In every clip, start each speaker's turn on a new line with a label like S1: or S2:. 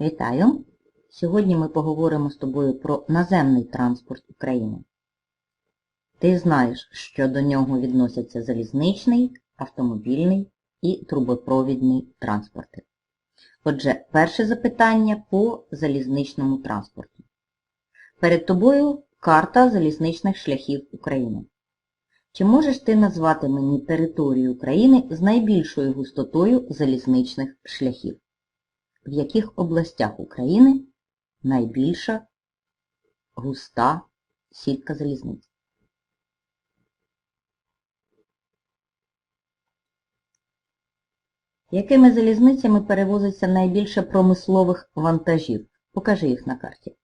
S1: Вітаю! Сьогодні ми поговоримо з тобою про наземний транспорт України. Ти знаєш, що до нього відносяться залізничний, автомобільний і трубопровідний транспорти. Отже, перше запитання по залізничному транспорту. Перед тобою карта залізничних шляхів України. Чи можеш ти назвати мені територію України з найбільшою густотою залізничних шляхів? В яких областях України найбільша густа сітка залізниць? Якими залізницями перевозиться найбільше промислових вантажів? Покажи їх на карті.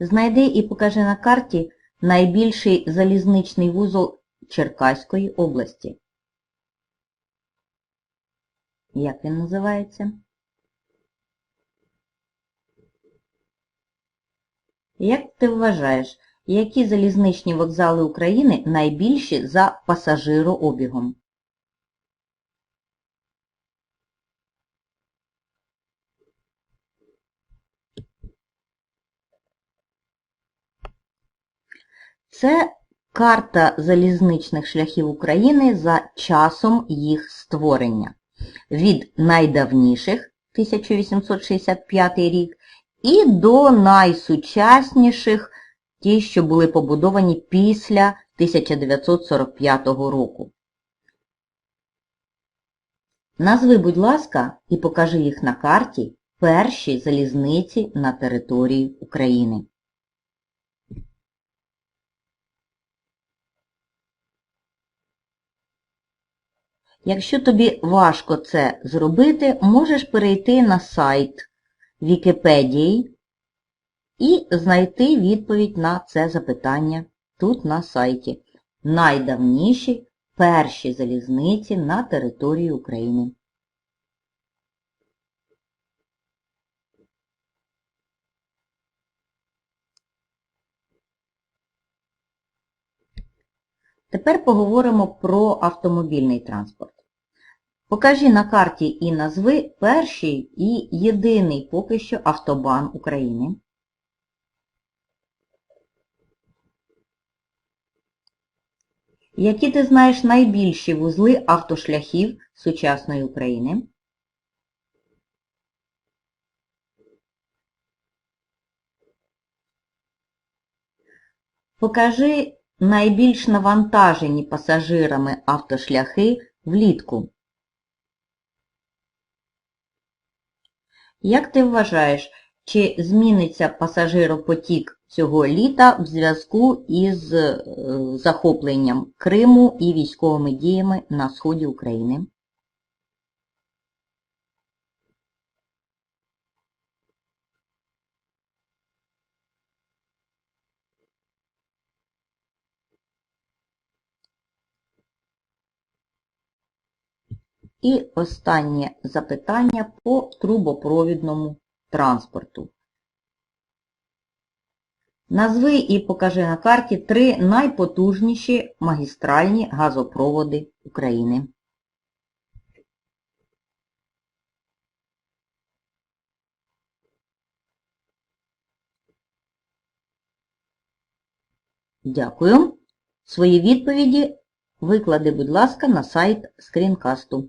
S1: Знайди і покажи на карті найбільший залізничний вузол Черкаської області. Як він називається? Як ти вважаєш, які залізничні вокзали України найбільші за пасажирообігом? Це карта залізничних шляхів України за часом їх створення. Від найдавніших 1865 рік і до найсучасніших ті, що були побудовані після 1945 року. Назви, будь ласка, і покажи їх на карті перші залізниці на території України. Якщо тобі важко це зробити, можеш перейти на сайт Вікіпедії і знайти відповідь на це запитання тут на сайті. Найдавніші перші залізниці на території України. Тепер поговоримо про автомобільний транспорт. Покажи на карті і назви перший і єдиний поки що автобан України. Які ти знаєш найбільші вузли автошляхів сучасної України? Покажи найбільш навантажені пасажирами автошляхи влітку. Як ти вважаєш, чи зміниться пасажиропотік цього літа в зв'язку із е, захопленням Криму і військовими діями на сході України? І останнє запитання по трубопровідному транспорту. Назви і покажи на карті три найпотужніші магістральні газопроводи України. Дякую. Свої відповіді виклади, будь ласка, на сайт скрінкасту.